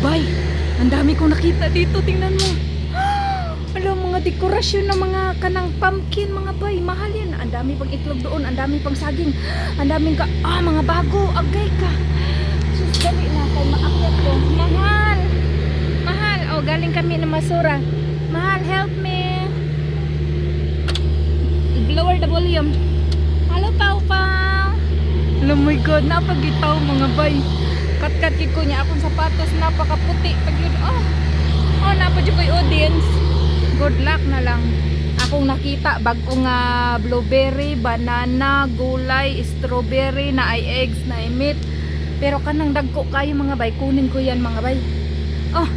bay, ang dami kong nakita dito. Tingnan mo. Alam, mga dekorasyon ng mga kanang pumpkin, mga bay. Mahal yan. Ang dami pang itlog doon. Ang dami pang saging. Ang daming ka... Ah, mga bago. Agay ka. Sus, dali na kay maakyat ko. Mahal. Mahal. Oh, galing kami ng Masura. Mahal, help me. Lower the volume. Hello, Pau Pau. Oh my God, napagitaw mga bay. Kat-kat ko niya akong sapatos, napakaputi. Pagyud, oh. Oh, napadyo ko'y audience. Good luck na lang. Akong nakita, bago nga blueberry, banana, gulay, strawberry, na ay eggs, na ay meat. Pero kanang dagko kayo mga bay, kunin ko yan mga bay. Oh,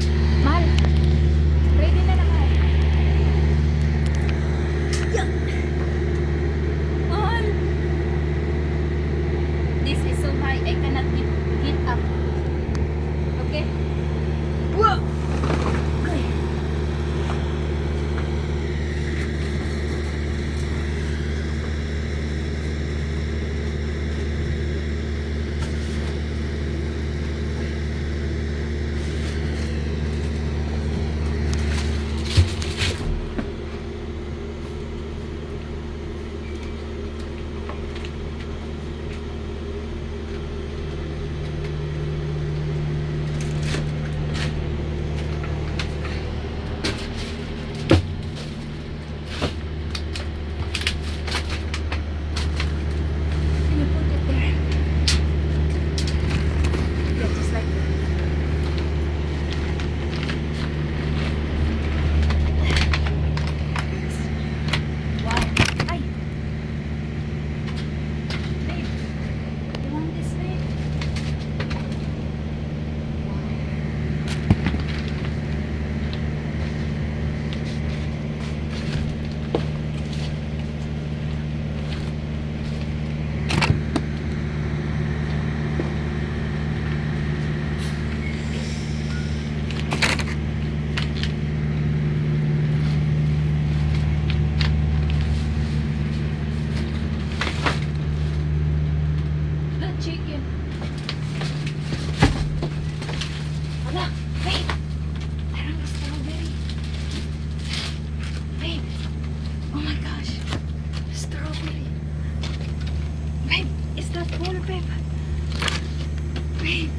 Babe,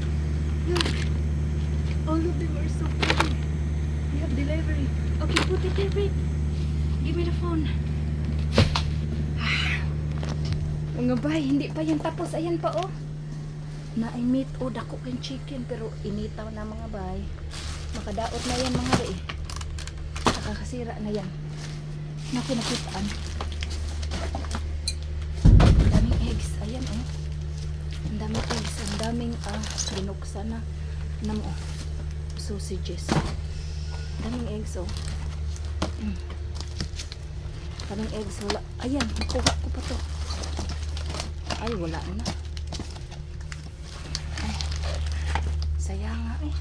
look. All of them are so pretty. We have delivery. Okay, put it there, babe. Give me the phone. Mga bay, hindi pa yan tapos. Ayan pa, oh. Na ay meat, oh, dako kang chicken. Pero initaw na mga bay. Makadaot na yan mga bay. Nakakasira na yan. Naku, nakitaan. Daming, ah, binuksan na. Mo, oh. Sausages. Daming eggs, oh. Mm. Daming eggs. Wala. Ayan, nakuha ko pa to. Ay, wala na. Ay, saya nga eh.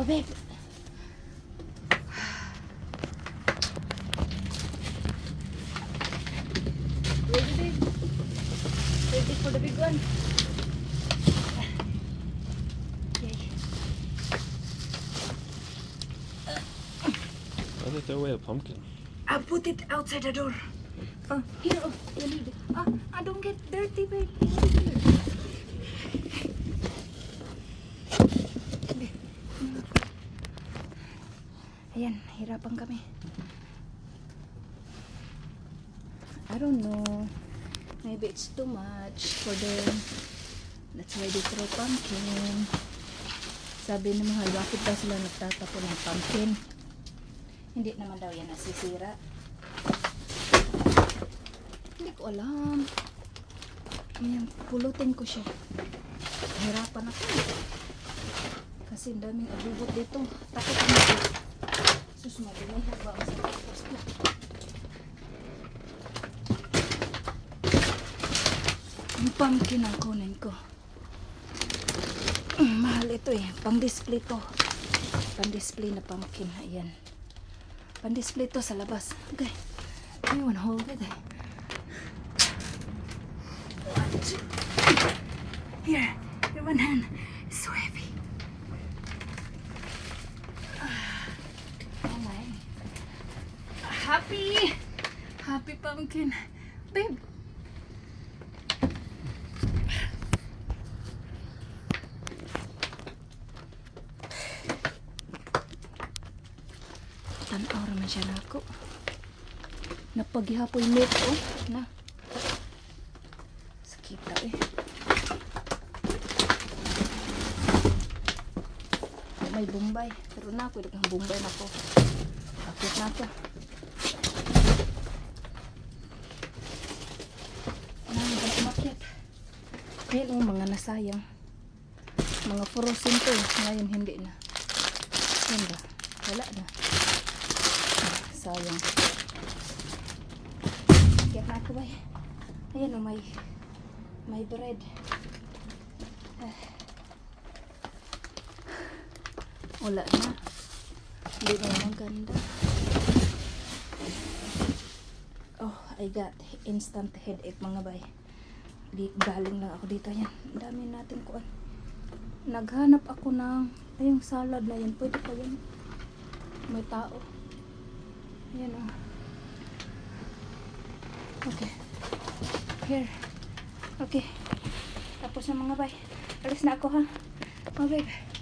Oh, babe. Ready, babe? Ready for the big one? Okay. Throw away a pumpkin? I put it outside the door. Oh, here, oh, you need it. Ah, I don't get dirty, babe. Ayan, hirapan kami. I don't know. Maybe it's too much for them. That's why they throw pumpkin. Sabi ng mahal, bakit daw sila nagtatapon ng pumpkin? Hindi naman daw yan nasisira. Hindi ko alam. Ayan, pulutin ko siya. Hirapan ako. Kasi daming abubot dito. Takot ako. Sus, madumi. Haba ang sapatos ko. Ang pumpkin ang kunin ko. Mm, mahal ito eh. Pang-display to. Pang-display na pumpkin. Ayan. Pan-display to sa labas. Okay. Anyone hold it eh. Here, your one hand is so heavy. Ah, oh my. Happy! Happy pumpkin. Babe, Raman siya na ako. Napagihapoy net oh. Na. Sakita eh. May bombay. Pero na ako, dagang bombay na ko. Akit na ako. Na, na. Ayan ang mga nasayang. Mga frozen to. Ngayon hindi na. Yan ba? Wala na. Sayang. Akyat na ako ba? Ayan o, may may bread. Ah. Wala na. Hindi na yung ganda. Oh, I got instant headache mga bay. Di, galing lang ako dito. Yan, ang dami natin kuan. Naghanap ako ng ayong salad na yan. Pwede pa yan. May tao. Yan oh. Okay. Here. Okay. Tapos na mga bay. Alis na ako ha. Mga babe.